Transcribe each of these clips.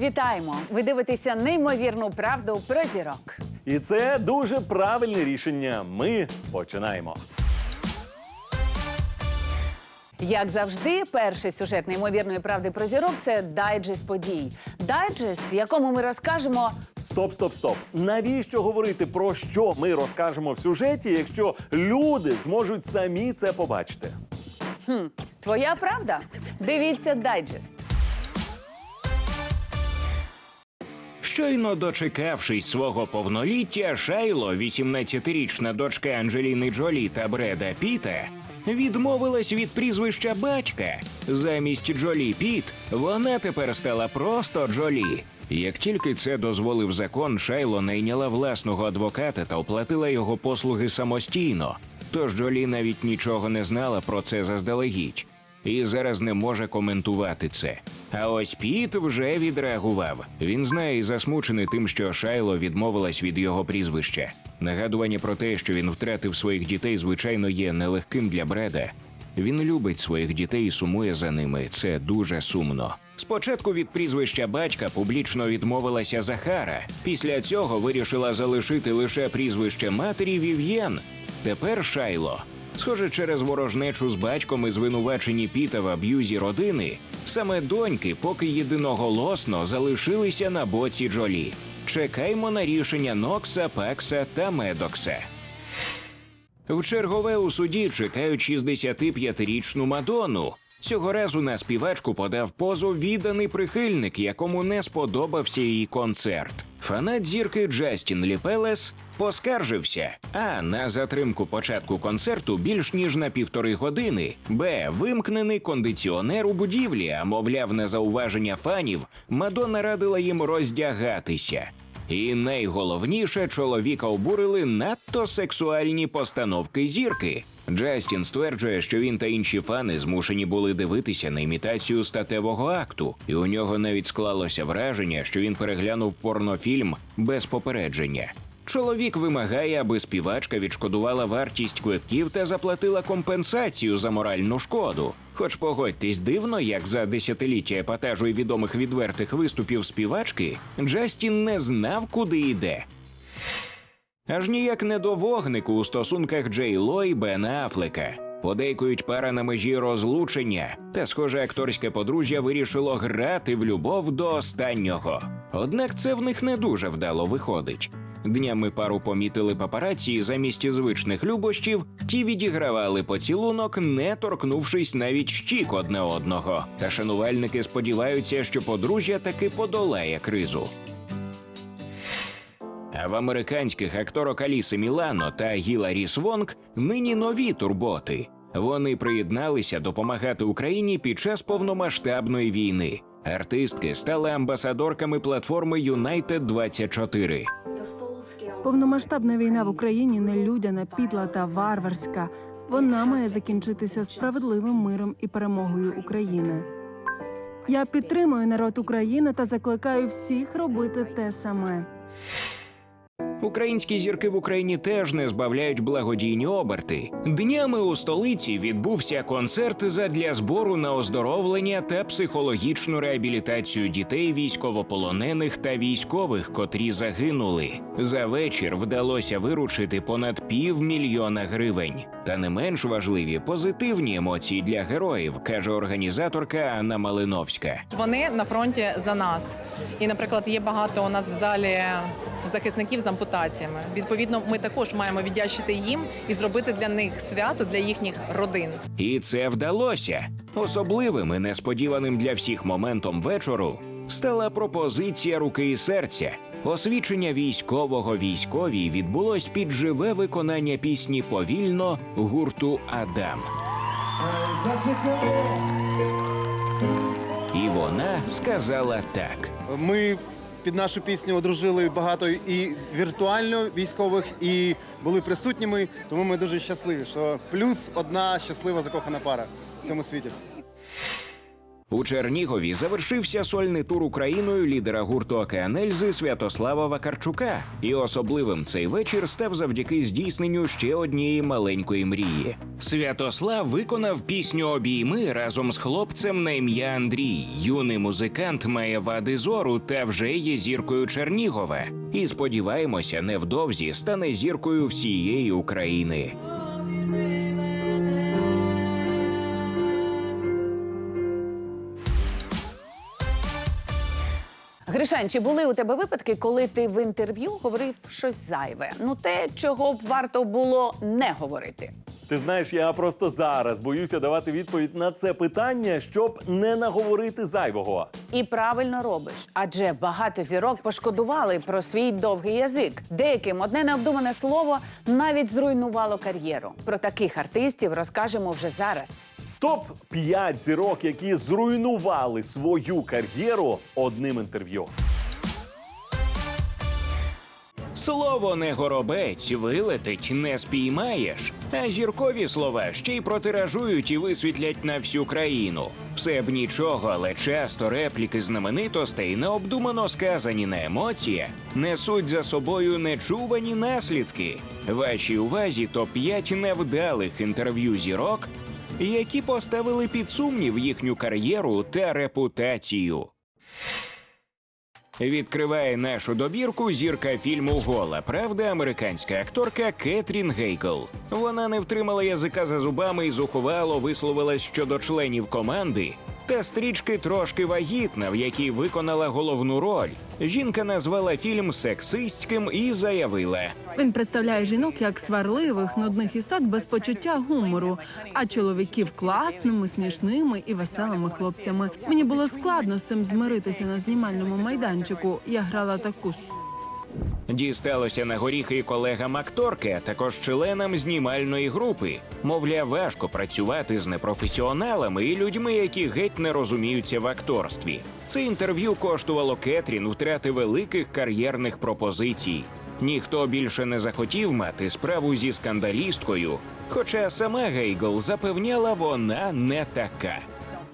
Вітаємо! Ви дивитеся неймовірну правду про зірок. І це дуже правильне рішення. Ми починаємо. Як завжди, перший сюжет неймовірної правди про зірок це дайджест подій. Дайджест, в якому ми розкажемо Стоп, стоп, стоп. Навіщо говорити про що ми розкажемо в сюжеті, якщо люди зможуть самі це побачити? Твоя правда? Дивіться дайджест. Щойно дочекавшись свого повноліття, Шайло, 18-річна дочка Анджеліни Джолі та Бреда Піта, відмовилась від прізвища батька. Замість Джолі Піт вона тепер стала просто Джолі. Як тільки це дозволив закон, Шайло найняла власного адвоката та оплатила його послуги самостійно. Тож Джолі навіть нічого не знала про це заздалегідь і зараз не може коментувати це. А ось Піт вже відреагував. Він знає і засмучений тим, що Шайло відмовилась від його прізвища. Нагадування про те, що він втратив своїх дітей, звичайно, є нелегким для Бреда. Він любить своїх дітей і сумує за ними. Це дуже сумно. Спочатку від прізвища батька публічно відмовилася Захара. Після цього вирішила залишити лише прізвище матері Вів'єн. Тепер Шайло. Схоже, через ворожнечу з батьком і звинувачені Піта в аб'юзі родини, саме доньки поки єдиноголосно залишилися на боці Джолі. Чекаймо на рішення Нокса, Пекса та Медокса. В чергове у суді чекають 65-річну Мадонну. Цього разу на співачку подав позов відданий прихильник, якому не сподобався її концерт. Фанат зірки Джастін Ліпелес поскаржився. А на затримку початку концерту більш ніж на півтори години. Б. Вимкнений кондиціонер у будівлі, а мовляв, на зауваження фанів Мадонна радила їм роздягатися. І найголовніше, чоловіка обурили надто сексуальні постановки зірки. Джастін стверджує, що він та інші фани змушені були дивитися на імітацію статевого акту, і у нього навіть склалося враження, що він переглянув порнофільм без попередження. Чоловік вимагає, аби співачка відшкодувала вартість квитків та заплатила компенсацію за моральну шкоду. Хоч погодьтесь дивно, як за десятиліття епатажу і відомих відвертих виступів співачки Джастін не знав, куди йде. Аж ніяк не до вогнику у стосунках Джей Ло і Бена Афлека. Подейкують пара на межі розлучення, та, схоже, акторське подружжя вирішило грати в любов до останнього. Однак це в них не дуже вдало виходить. Днями пару помітили папараці, і замість звичних любощів ті відігравали поцілунок, не торкнувшись навіть щік одне одного. Та шанувальники сподіваються, що подружжя таки подолає кризу. А в американських акторок Аліси Мілано та Гіларі Свонг нині нові турботи. Вони приєдналися допомагати Україні під час повномасштабної війни. Артистки стали амбасадорками платформи United 24 Повномасштабна війна в Україні нелюдяна, підла та варварська. Вона має закінчитися справедливим миром і перемогою України. Я підтримую народ України та закликаю всіх робити те саме. Українські зірки в Україні теж не збавляють благодійні оберти. Днями у столиці відбувся концерт задля збору на оздоровлення та психологічну реабілітацію дітей військовополонених та військових, котрі загинули. За вечір вдалося виручити понад півмільйона гривень. Та не менш важливі позитивні емоції для героїв, каже організаторка Анна Малиновська. Вони на фронті за нас. І, наприклад, є багато у нас в залі захисників з ампутаціями. Відповідно, ми також маємо віддячити їм і зробити для них свято для їхніх родин. І це вдалося. Особливим і несподіваним для всіх моментом вечору стала пропозиція руки і серця. Освічення військового військовій відбулось під живе виконання пісні повільно гурту Адам. І вона сказала так. Ми під нашу пісню одружили багато і віртуально військових, і були присутніми. Тому ми дуже щасливі, що плюс одна щаслива закохана пара в цьому світі. У Чернігові завершився сольний тур Україною лідера гурту Океанельзи Святослава Вакарчука. І особливим цей вечір став завдяки здійсненню ще однієї маленької мрії. Святослав виконав пісню Обійми разом з хлопцем на ім'я Андрій. Юний музикант має вади зору та вже є зіркою Чернігова. І сподіваємося, невдовзі стане зіркою всієї України. Гришань, чи були у тебе випадки, коли ти в інтерв'ю говорив щось зайве? Ну те, чого б варто було не говорити. Ти знаєш, я просто зараз боюся давати відповідь на це питання, щоб не наговорити зайвого. І правильно робиш, адже багато зірок пошкодували про свій довгий язик. Деяким одне необдумане слово навіть зруйнувало кар'єру. Про таких артистів розкажемо вже зараз. Топ 5 зірок, які зруйнували свою кар'єру одним інтерв'ю. Слово не горобець, вилетить, не спіймаєш. А зіркові слова ще й протиражують і висвітлять на всю країну. Все б нічого, але часто репліки знаменитостей, необдумано сказані на емоціях, несуть за собою нечувані наслідки. Вашій увазі топ 5 невдалих інтерв'ю зірок, які поставили під сумнів їхню кар'єру та репутацію. Відкриває нашу добірку зірка фільму Гола правда американська акторка Кетрін Гейкл. Вона не втримала язика за зубами і зухвало висловилась щодо членів команди. Та стрічки трошки вагітна, в якій виконала головну роль. Жінка назвала фільм сексистським і заявила: Він представляє жінок як сварливих, нудних істот без почуття гумору, а чоловіків класними, смішними і веселими хлопцями. Мені було складно з цим змиритися на знімальному майданчику. Я грала таку Дісталося на горіхи і колегам акторки, а також членам знімальної групи. Мовляв, важко працювати з непрофесіоналами і людьми, які геть не розуміються в акторстві. Це інтерв'ю коштувало Кетрін втрати великих кар'єрних пропозицій. Ніхто більше не захотів мати справу зі скандалісткою. Хоча сама Гейгл запевняла, вона не така.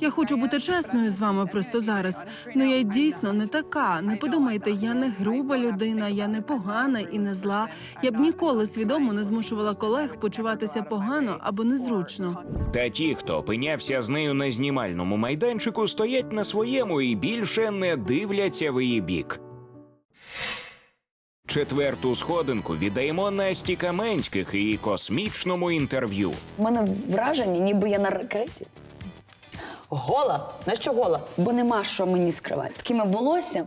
Я хочу бути чесною з вами просто зараз. Ну я дійсно не така. Не подумайте, я не груба людина, я не погана і не зла. Я б ніколи свідомо не змушувала колег почуватися погано або незручно. Та ті, хто опинявся з нею на знімальному майданчику, стоять на своєму і більше не дивляться в її бік. Четверту сходинку віддаємо Насті Каменських і її космічному інтерв'ю. У мене враження, ніби я на ракеті. Гола. На що гола? Бо нема що мені скривати. Такими волоссям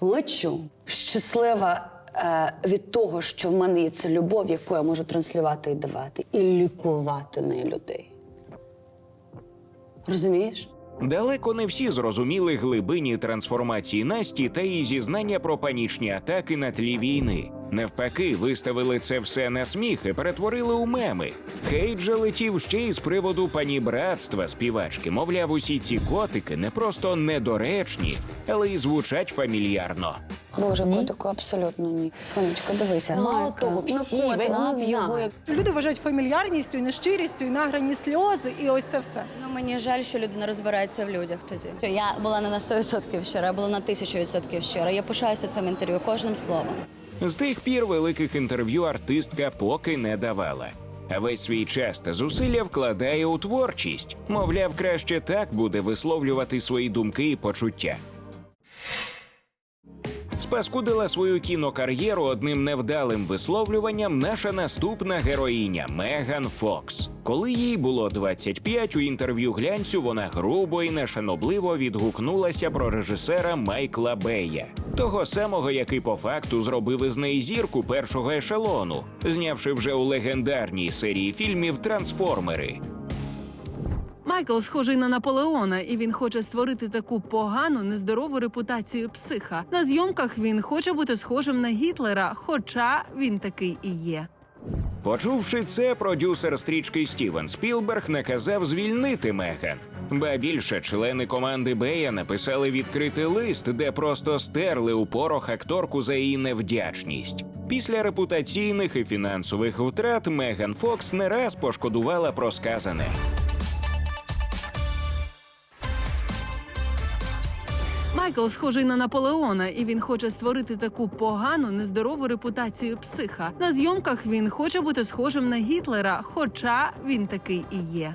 лечу. Щаслива е, від того, що в мене є ця любов, яку я можу транслювати і давати, і лікувати нею людей. Розумієш? Далеко не всі зрозуміли глибині трансформації Насті та її зізнання про панічні атаки на тлі війни. Навпаки, виставили це все на сміх і перетворили у меми. Хейт же летів ще й з приводу панібратства співачки. Мовляв, усі ці котики не просто недоречні, але й звучать фамільярно. Боже, котику, абсолютно ні. Сонечко, дивися. Мало того, ну, всі котик, весь ну, його. Люди вважають фамільярністю, нещирістю, і награні сльози, і ось це все. Ну мені жаль, що люди не розбираються в людях тоді. Що Я була не на 100% щира, я була на 1000% щира. Я пишаюся цим інтерв'ю кожним словом. З тих пір великих інтерв'ю артистка поки не давала. А весь свій час та зусилля вкладає у творчість. Мовляв, краще так буде висловлювати свої думки і почуття. Спаскудила свою кінокар'єру одним невдалим висловлюванням наша наступна героїня Меган Фокс. Коли їй було 25, у інтерв'ю глянцю вона грубо і нешанобливо відгукнулася про режисера Майкла Бея, того самого, який по факту зробив із неї зірку першого ешелону, знявши вже у легендарній серії фільмів Трансформери. Майкл схожий на Наполеона, і він хоче створити таку погану, нездорову репутацію психа. На зйомках він хоче бути схожим на Гітлера, хоча він такий і є. Почувши це, продюсер стрічки Стівен Спілберг наказав звільнити Меган. Ба більше члени команди Бея написали відкритий лист, де просто стерли у порох акторку за її невдячність. Після репутаційних і фінансових втрат Меган Фокс не раз пошкодувала про сказане. Майкл схожий на Наполеона, і він хоче створити таку погану, нездорову репутацію психа. На зйомках він хоче бути схожим на Гітлера, хоча він такий і є.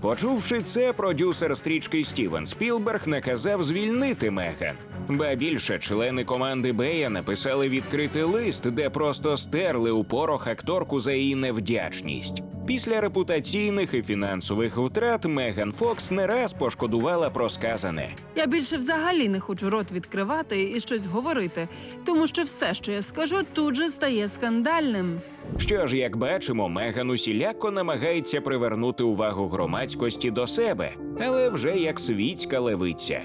Почувши це, продюсер стрічки Стівен Спілберг наказав звільнити Меган. Ба більше члени команди Бея написали відкритий лист, де просто стерли у порох акторку за її невдячність. Після репутаційних і фінансових втрат Меган Фокс не раз пошкодувала про сказане. Я більше взагалі не хочу рот відкривати і щось говорити, тому що все, що я скажу, тут же стає скандальним. Що ж, як бачимо, Меган усіляко намагається привернути увагу громадськості до себе, але вже як світська левиця.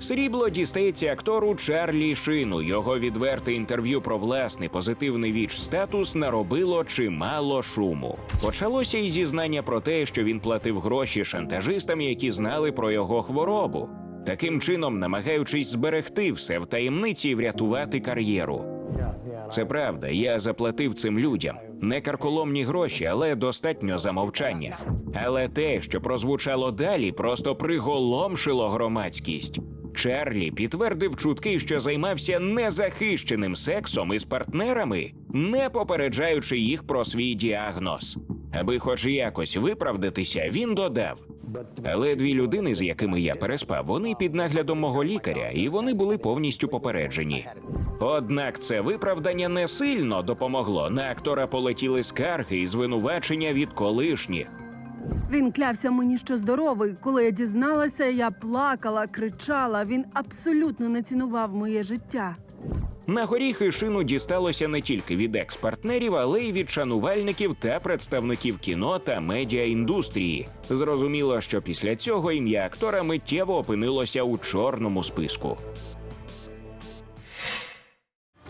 Срібло дістається актору Чарлі Шину. Його відверте інтерв'ю про власний позитивний віч статус наробило чимало шуму. Почалося із зізнання про те, що він платив гроші шантажистам, які знали про його хворобу. Таким чином, намагаючись зберегти все в таємниці і врятувати кар'єру. Це правда, я заплатив цим людям не карколомні гроші, але достатньо замовчання. Але те, що прозвучало далі, просто приголомшило громадськість. Чарлі підтвердив чутки, що займався незахищеним сексом із партнерами, не попереджаючи їх про свій діагноз. Аби хоч якось виправдатися, він додав. Але дві людини, з якими я переспав, вони під наглядом мого лікаря, і вони були повністю попереджені. Однак це виправдання не сильно допомогло. На актора полетіли скарги і звинувачення від колишніх. Він клявся мені, що здоровий. Коли я дізналася, я плакала, кричала. Він абсолютно не цінував моє життя. На горіхи шину дісталося не тільки від екс-партнерів, але й від шанувальників та представників кіно та медіаіндустрії. Зрозуміло, що після цього ім'я актора миттєво опинилося у чорному списку.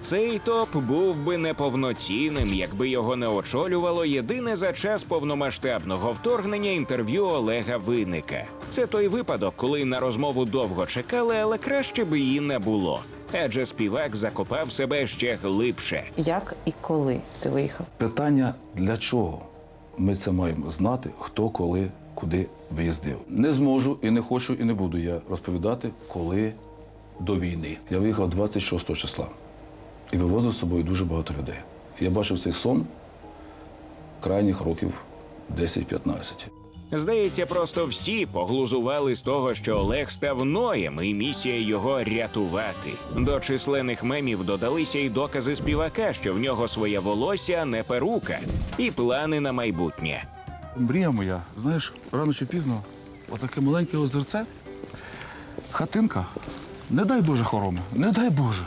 Цей топ був би неповноцінним, якби його не очолювало єдине за час повномасштабного вторгнення інтерв'ю Олега Винника. Це той випадок, коли на розмову довго чекали, але краще би її не було. Адже співак закопав себе ще глибше. Як і коли ти виїхав? Питання для чого? Ми це маємо знати, хто коли, куди виїздив. Не зможу і не хочу, і не буду я розповідати, коли до війни. Я виїхав 26 числа і вивозив з собою дуже багато людей. Я бачив цей сон крайніх років 10-15. Здається, просто всі поглузували з того, що Олег став ноєм, і місія його рятувати. До численних мемів додалися й докази співака, що в нього своє волосся, а не перука, і плани на майбутнє. Мрія моя, знаєш, рано чи пізно, отаке маленьке озерце, хатинка. Не дай Боже хороми, не дай Боже.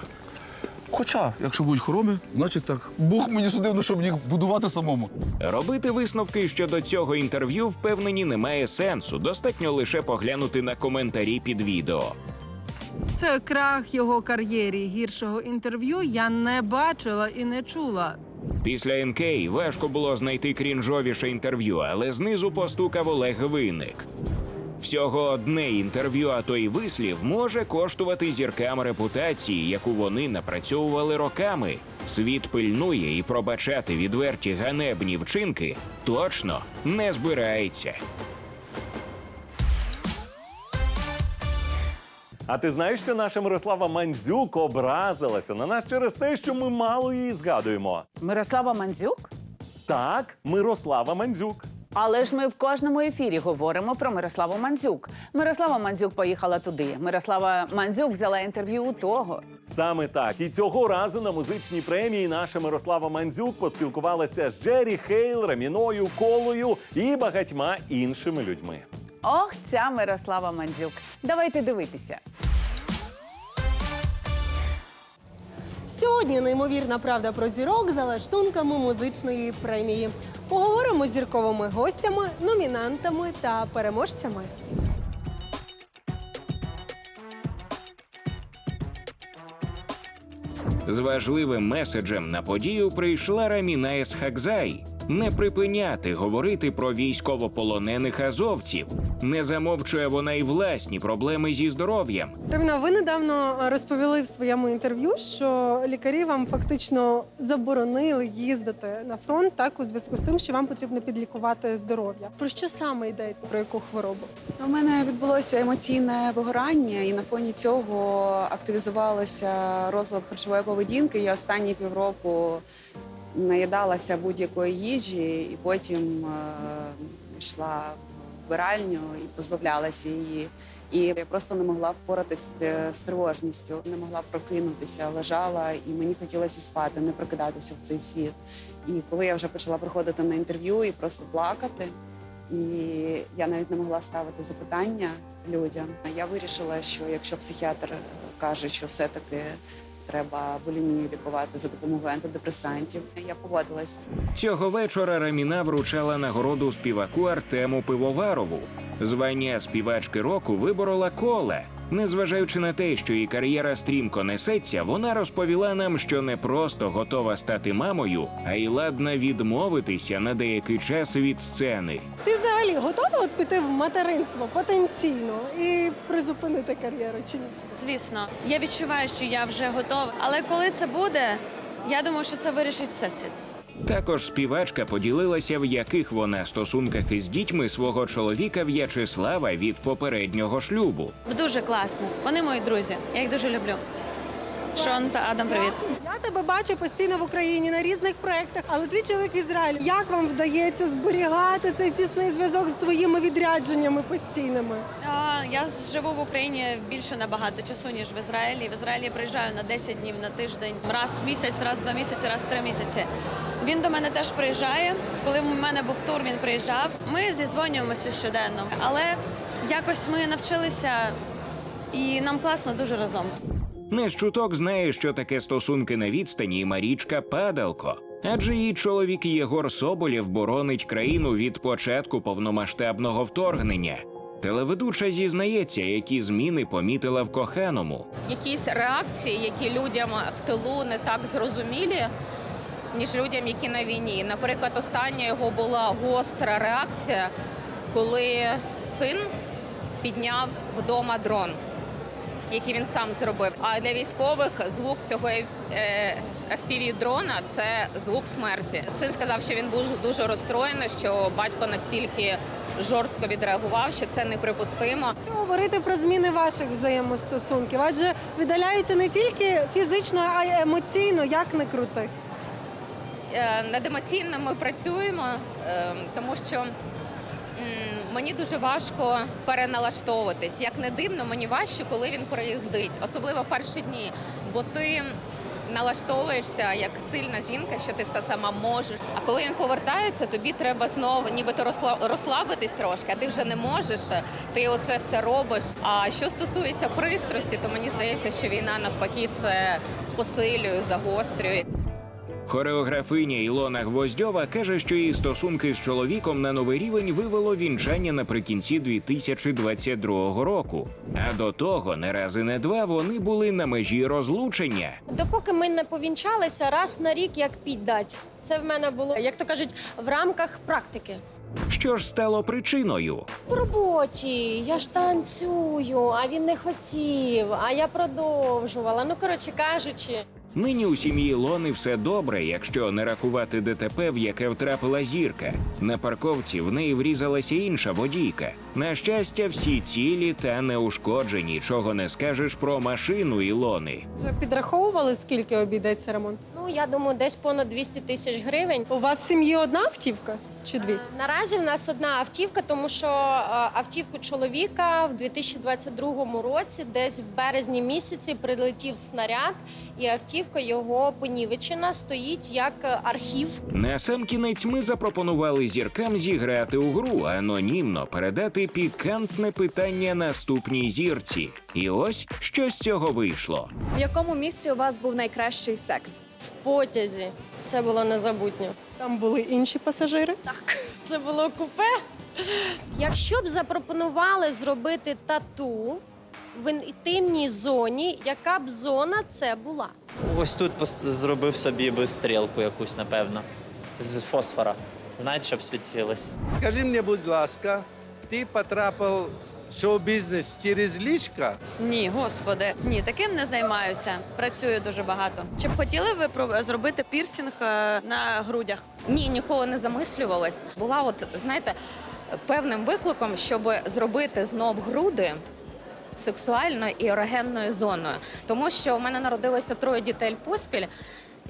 Хоча, якщо будуть хороми, значить так, Бог мені судив, ну, щоб їх будувати самому. Робити висновки щодо цього інтерв'ю впевнені немає сенсу. Достатньо лише поглянути на коментарі під відео. Це крах його кар'єрі. Гіршого інтерв'ю я не бачила і не чула. Після НК важко було знайти крінжовіше інтерв'ю, але знизу постукав Олег Винник. Всього одне інтерв'ю, а то й вислів може коштувати зіркам репутації, яку вони напрацьовували роками. Світ пильнує і пробачати відверті ганебні вчинки точно не збирається. А ти знаєш, що наша Мирослава Мандзюк образилася на нас через те, що ми мало її згадуємо? Мирослава Мандзюк? Так, Мирослава Мандзюк. Але ж ми в кожному ефірі говоримо про Мирославу Мандзюк. Мирослава Мандзюк поїхала туди. Мирослава Мандзюк взяла інтерв'ю у того. Саме так. І цього разу на музичній премії наша Мирослава Мандзюк поспілкувалася з Джері Хейл, Раміною, Колою і багатьма іншими людьми. Ох, ця Мирослава Мандзюк. Давайте дивитися. Сьогодні неймовірна правда про зірок за лаштунками музичної премії. Поговоримо з зірковими гостями, номінантами та переможцями. З важливим меседжем на подію прийшла Раміна Есхакзай. Не припиняти говорити про військовополонених азовців. Не замовчує вона й власні проблеми зі здоров'ям. Равіна, ви недавно розповіли в своєму інтерв'ю, що лікарі вам фактично заборонили їздити на фронт так у зв'язку з тим, що вам потрібно підлікувати здоров'я. Про що саме йдеться? Про яку хворобу? У мене відбулося емоційне вигорання, і на фоні цього активізувалося розлад харчової поведінки. Я останні півроку наїдалася будь-якої їжі, і потім е, йшла в вбиральню і позбавлялася її. І я просто не могла впоратись е, з тривожністю, не могла прокинутися, лежала, і мені хотілося спати, не прокидатися в цей світ. І коли я вже почала приходити на інтерв'ю і просто плакати, і я навіть не могла ставити запитання людям. Я вирішила, що якщо психіатр каже, що все-таки треба булімію лікувати за допомогою антидепресантів, я погодилась. Цього вечора Раміна вручала нагороду співаку Артему Пивоварову. Звання співачки року виборола коле. Незважаючи на те, що її кар'єра стрімко несеться, вона розповіла нам, що не просто готова стати мамою, а й ладна відмовитися на деякий час від сцени. Ти взагалі готова от піти в материнство потенційно і призупинити кар'єру чи ні? Звісно, я відчуваю, що я вже готова. Але коли це буде, я думаю, що це вирішить всесвіт. Також співачка поділилася, в яких вона стосунках із дітьми свого чоловіка В'ячеслава від попереднього шлюбу. Дуже класно. Вони мої друзі. Я їх дуже люблю. Шон та Адам, привіт. Я тебе бачу постійно в Україні на різних проєктах, але твій чоловік в Ізраїлі. Як вам вдається зберігати цей тісний зв'язок з твоїми відрядженнями постійними? А, я живу в Україні більше набагато часу, ніж в Ізраїлі. В Ізраїлі я приїжджаю на 10 днів на тиждень, раз в місяць, раз в два місяці, раз в три місяці. Він до мене теж приїжджає. Коли в мене був тур, він приїжджав. Ми зізвонюємося щоденно, але якось ми навчилися, і нам класно дуже разом. Не з чуток знає, що таке стосунки на відстані і Марічка Падалко. Адже її чоловік Єгор Соболєв боронить країну від початку повномасштабного вторгнення. Телеведуча зізнається, які зміни помітила в коханому. якісь реакції, які людям в тилу не так зрозумілі, ніж людям, які на війні. Наприклад, остання його була гостра реакція, коли син підняв вдома дрон, який він сам зробив. А для військових звук цього fpv дрона це звук смерті. Син сказав, що він був дуже розстроєний, що батько настільки жорстко відреагував, що це неприпустимо. Що говорити про зміни ваших взаємостосунків? Адже видаляються не тільки фізично, а й емоційно, як не крути. Е, Над емоційним ми працюємо, е, тому що мені дуже важко переналаштовуватись. Як не дивно, мені важче, коли він приїздить, особливо перші дні, бо ти налаштовуєшся як сильна жінка, що ти все сама можеш. А коли він повертається, тобі треба знову нібито розсла- розслабитись трошки, а ти вже не можеш. Ти оце все робиш. А що стосується пристрасті, то мені здається, що війна навпаки це посилює, загострює. Хореографиня Ілона Гвоздьова каже, що її стосунки з чоловіком на новий рівень вивело вінчання наприкінці 2022 року. А до того не раз і не два вони були на межі розлучення. Допоки ми не повінчалися, раз на рік як піддать. Це в мене було, як то кажуть, в рамках практики. Що ж стало причиною? По роботі я ж танцюю, а він не хотів, а я продовжувала. Ну, коротше кажучи. Нині у сім'ї Ілони все добре, якщо не рахувати ДТП, в яке втрапила зірка. На парковці в неї врізалася інша водійка. На щастя, всі цілі та неушкоджені. Чого не скажеш про машину Ілони. Вже підраховували, скільки обійдеться ремонт? Ну, я думаю, десь понад 200 тисяч гривень. У вас в сім'ї одна автівка чи дві? Наразі в нас одна автівка, тому що е, автівку чоловіка в 2022 році, десь в березні місяці, прилетів снаряд, і автівка його понівечена стоїть як е, архів. На сам кінець ми запропонували зіркам зіграти у гру, анонімно передати пікантне питання наступній зірці. І ось що з цього вийшло. В якому місці у вас був найкращий секс? В потязі. Це було незабутньо. Там були інші пасажири? Так, це було купе. Якщо б запропонували зробити тату в інтимній зоні, яка б зона це була? Ось тут пос- зробив собі би стрілку якусь, напевно, з фосфора. знаєте, щоб світилось. Скажи мені, будь ласка, ти потрапив шоу-бізнес через ліжка? Ні, господи, ні, таким не займаюся. Працюю дуже багато. Чи б хотіли ви про- зробити пірсінг е, на грудях? Ні, ніколи не замислювалась. Була, от знаєте, певним викликом, щоб зробити знов груди. Сексуальною і ерогенною зоною, тому що в мене народилося троє дітей поспіль,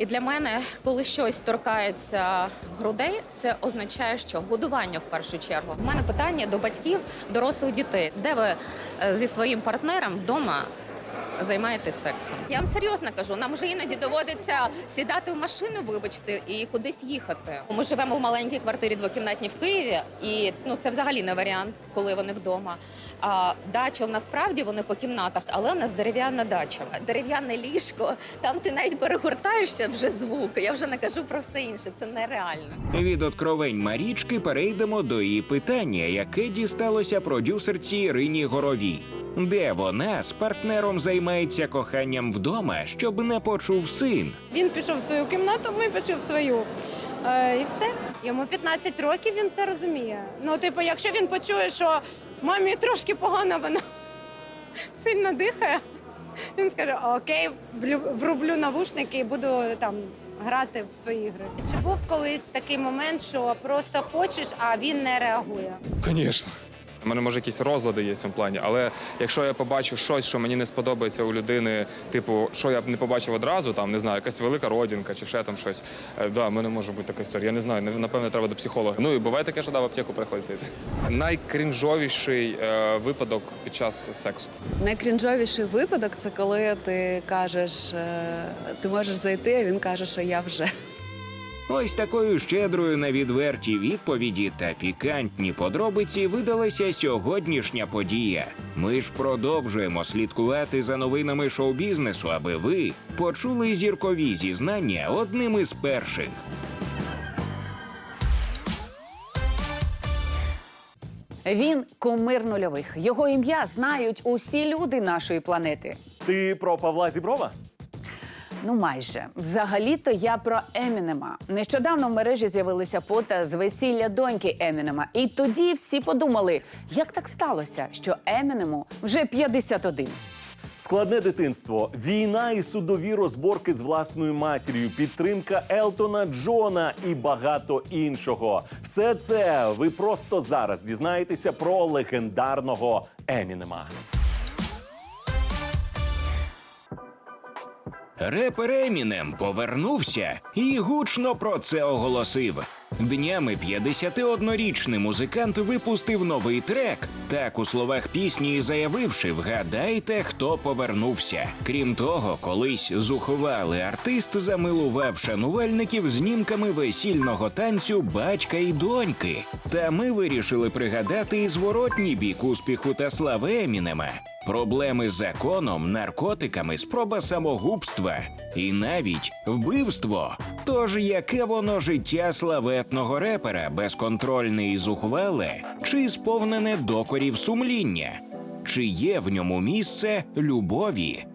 і для мене, коли щось торкається грудей, це означає, що годування в першу чергу. У мене питання до батьків дорослих дітей, де ви е, зі своїм партнером вдома займаєтесь сексом. Я вам серйозно кажу, нам вже іноді доводиться сідати в машину, вибачте, і кудись їхати. Ми живемо в маленькій квартирі двокімнатній в Києві, і ну це взагалі не варіант, коли вони вдома. А дача насправді вони по кімнатах, але у нас дерев'яна дача, дерев'яне ліжко. Там ти навіть перегортаєшся вже звук. Я вже не кажу про все інше. Це нереально. Від откровень Марічки перейдемо до її питання, яке дісталося продюсерці Ірині Горовій. Де вона з партнером займається коханням вдома, щоб не почув син? Він пішов в свою кімнату, ми пішли в свою. Е, і все. Йому 15 років, він це розуміє. Ну, типу, якщо він почує, що мамі трошки погано, вона сильно дихає, він скаже: Окей, врублю навушники і буду там грати в свої ігри. Чи був колись такий момент, що просто хочеш, а він не реагує? Звісно. У мене може якісь розлади є в цьому плані, але якщо я побачу щось, що мені не сподобається у людини, типу, що я б не побачив одразу, там не знаю, якась велика родинка чи ще там щось. е, Да, в мене може бути така історія. Я не знаю, напевно, треба до психолога. Ну і буває таке, що да, в аптеку приходиться йти. Найкрінжовіший е, випадок під час сексу. Найкрінжовіший випадок це коли ти кажеш, е, ти можеш зайти, а він каже, що я вже. Ось такою щедрою на відверті відповіді та пікантні подробиці видалася сьогоднішня подія. Ми ж продовжуємо слідкувати за новинами шоу-бізнесу, аби ви почули зіркові зізнання одним із перших. Він кумир нульових. Його ім'я знають усі люди нашої планети. Ти про Павла Зіброва? Ну, майже взагалі-то я про Емінема. Нещодавно в мережі з'явилися фото з весілля доньки Емінема. І тоді всі подумали, як так сталося, що Емінему вже 51. Складне дитинство, війна і судові розборки з власною матір'ю, підтримка Елтона Джона і багато іншого. Все це ви просто зараз дізнаєтеся про легендарного Емінема. Репер Емінем повернувся і гучно про це оголосив. Днями 51-річний музикант випустив новий трек. Так у словах пісні і заявивши, вгадайте, хто повернувся. Крім того, колись зухвалий артист замилував шанувальників знімками весільного танцю батька і доньки. Та ми вирішили пригадати і зворотній бік успіху та слави Емінема. Проблеми з законом, наркотиками, спроба самогубства і навіть вбивство. Тож яке воно життя славетного репера, безконтрольне і зухвале, чи сповнене докорів сумління? Чи є в ньому місце любові?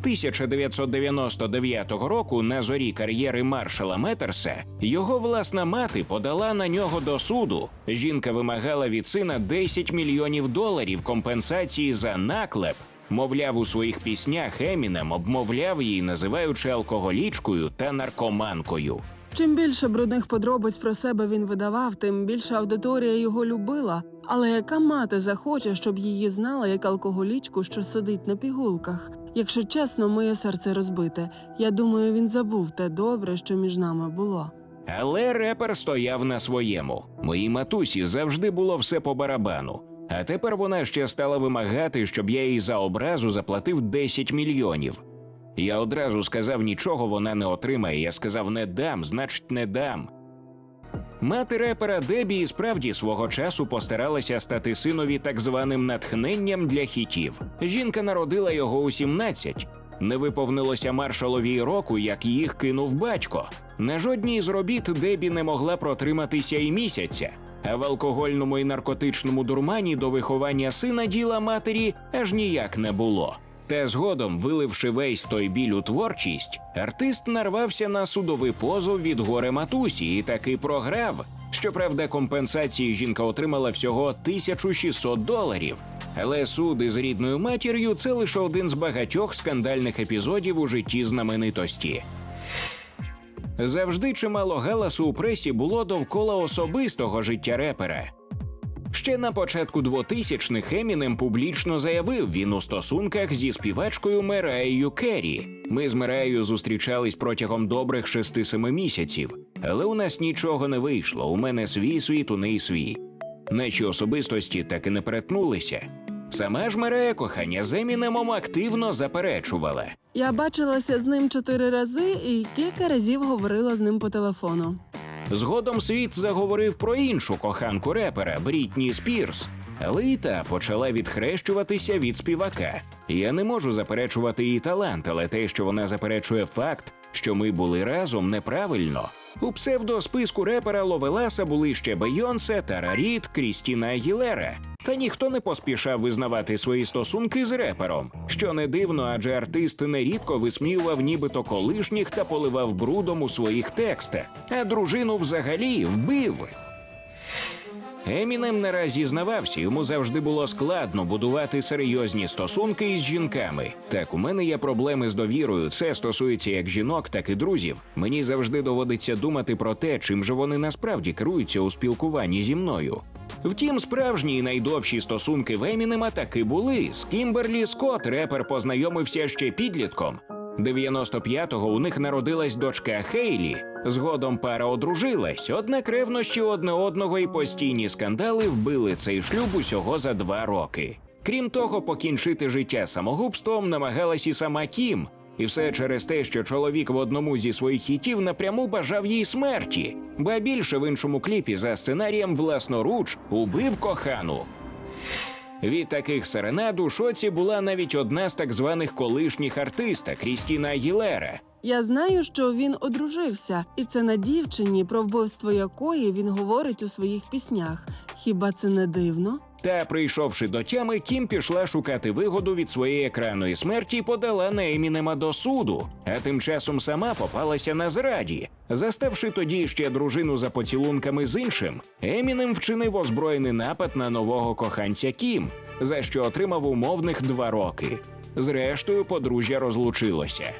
1999 року на зорі кар'єри маршала Метерса його власна мати подала на нього до суду. Жінка вимагала від сина 10 мільйонів доларів компенсації за наклеп. Мовляв, у своїх піснях Емінем обмовляв її, називаючи алкоголічкою та наркоманкою. Чим більше брудних подробиць про себе він видавав, тим більше аудиторія його любила. Але яка мати захоче, щоб її знала як алкоголічку, що сидить на пігулках? Якщо чесно, моє серце розбите. Я думаю, він забув те добре, що між нами було. Але репер стояв на своєму. Моїй матусі завжди було все по барабану. А тепер вона ще стала вимагати, щоб я їй за образу заплатив 10 мільйонів. Я одразу сказав, нічого вона не отримає. Я сказав, не дам, значить, не дам. Мати репера Дебі і справді свого часу постаралася стати синові так званим натхненням для хітів. Жінка народила його у 17. Не виповнилося маршалові року, як їх кинув батько. На жодній з робіт Дебі не могла протриматися й місяця. А в алкогольному і наркотичному дурмані до виховання сина діла матері аж ніяк не було. Та згодом, виливши весь той біль у творчість, артист нарвався на судовий позов від горе матусі і таки програв. Щоправда, компенсації жінка отримала всього 1600 доларів. Але суд із рідною матір'ю це лише один з багатьох скандальних епізодів у житті знаменитості. Завжди чимало галасу у пресі було довкола особистого життя репера. Ще на початку 2000-х Емінем публічно заявив він у стосунках зі співачкою Мераєю Керрі. Ми з Мераєю зустрічались протягом добрих 6-7 місяців, але у нас нічого не вийшло. У мене свій світ, у неї свій. Наші особистості так і не перетнулися. Сама ж Мерая кохання з Емінемом активно заперечувала. Я бачилася з ним чотири рази і кілька разів говорила з ним по телефону. Згодом світ заговорив про іншу коханку репера Брітні Спірс. Але та почала відхрещуватися від співака. Я не можу заперечувати її талант, але те, що вона заперечує факт, що ми були разом, неправильно. У псевдосписку репера Ловеласа були ще Бейонсе, Тараріт, Крістіна Агілера. Та ніхто не поспішав визнавати свої стосунки з репером. Що не дивно, адже артист нерідко висміював нібито колишніх та поливав брудом у своїх текстах, а дружину взагалі вбив. Емінем не раз зізнавався, йому завжди було складно будувати серйозні стосунки із жінками. Так, у мене є проблеми з довірою. Це стосується як жінок, так і друзів. Мені завжди доводиться думати про те, чим же вони насправді керуються у спілкуванні зі мною. Втім, справжні і найдовші стосунки в Емінема таки були. З Кімберлі Скотт репер познайомився ще підлітком. 95-го у них народилась дочка Хейлі. Згодом пара одружилась, однак ревнощі одне одного і постійні скандали вбили цей шлюб усього за два роки. Крім того, покінчити життя самогубством намагалась і сама Кім. І все через те, що чоловік в одному зі своїх хітів напряму бажав їй смерті, ба більше в іншому кліпі за сценарієм власноруч убив кохану. Від таких серенад у шоці була навіть одна з так званих колишніх артиста Крістіна Агілера. Я знаю, що він одружився, і це на дівчині, про вбивство якої він говорить у своїх піснях. Хіба це не дивно? Та, прийшовши до тями, Кім пішла шукати вигоду від своєї екранної смерті і подала на Емінема до суду. А тим часом сама попалася на зраді. Заставши тоді ще дружину за поцілунками з іншим, Емінем вчинив озброєний напад на нового коханця Кім, за що отримав умовних два роки. Зрештою, подружжя розлучилося.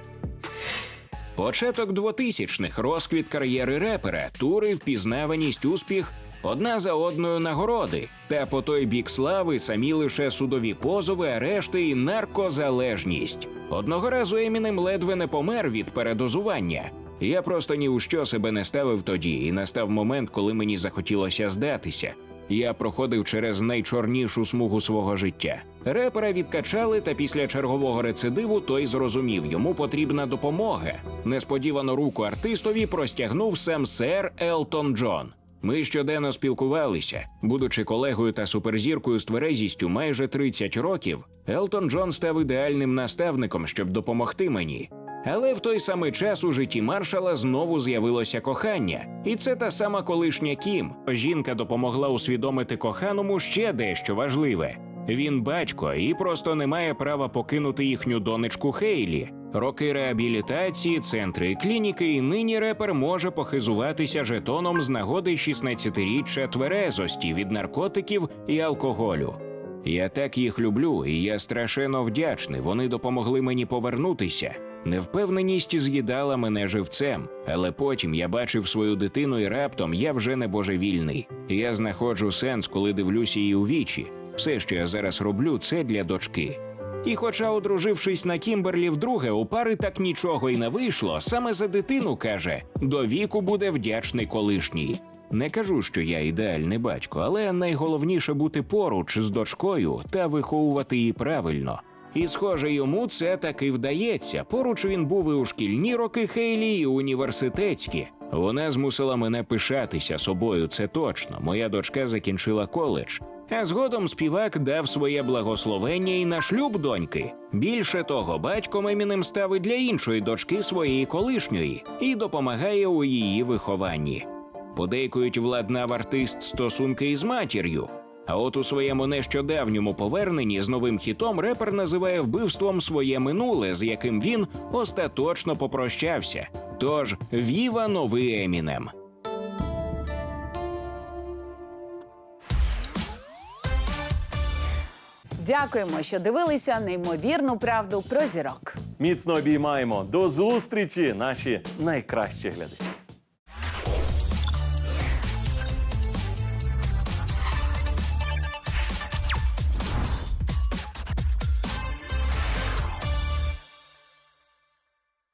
Початок 2000-х – розквіт кар'єри репера, тури, впізнаваність, успіх, одна за одною нагороди. Та по той бік слави самі лише судові позови, арешти і наркозалежність. Одного разу Емінем ледве не помер від передозування. Я просто ні у що себе не ставив тоді, і настав момент, коли мені захотілося здатися. Я проходив через найчорнішу смугу свого життя. Репера відкачали, та після чергового рецидиву той зрозумів, йому потрібна допомога. Несподівано руку артистові простягнув сам сер Елтон Джон. Ми щоденно спілкувалися. Будучи колегою та суперзіркою з тверезістю майже 30 років, Елтон Джон став ідеальним наставником, щоб допомогти мені. Але в той самий час у житті маршала знову з'явилося кохання, і це та сама колишня Кім. Жінка допомогла усвідомити коханому ще дещо важливе. Він батько і просто не має права покинути їхню донечку Хейлі. Роки реабілітації, центри і клініки, і нині репер може похизуватися жетоном з нагоди 16-річчя тверезості від наркотиків і алкоголю. Я так їх люблю, і я страшенно вдячний. Вони допомогли мені повернутися. Невпевненість з'їдала мене живцем, але потім я бачив свою дитину, і раптом я вже не божевільний. Я знаходжу сенс, коли дивлюся її у вічі. Все, що я зараз роблю, це для дочки. І, хоча, одружившись на Кімберлі вдруге, у пари так нічого й не вийшло, саме за дитину каже: до віку буде вдячний колишній. Не кажу, що я ідеальний батько, але найголовніше бути поруч з дочкою та виховувати її правильно. І, схоже, йому це таки вдається. Поруч він був і у шкільні роки Хейлі, і університетські. Вона змусила мене пишатися собою, це точно. Моя дочка закінчила коледж. А згодом співак дав своє благословення і на шлюб доньки. Більше того, батьком Емінем став і для іншої дочки своєї колишньої і допомагає у її вихованні. Подейкують владнав артист стосунки із матір'ю. А от у своєму нещодавньому поверненні з новим хітом репер називає вбивством своє минуле, з яким він остаточно попрощався. Тож віва новий Емінем. Дякуємо, що дивилися неймовірну правду про зірок. Міцно обіймаємо. До зустрічі, наші найкращі глядачі.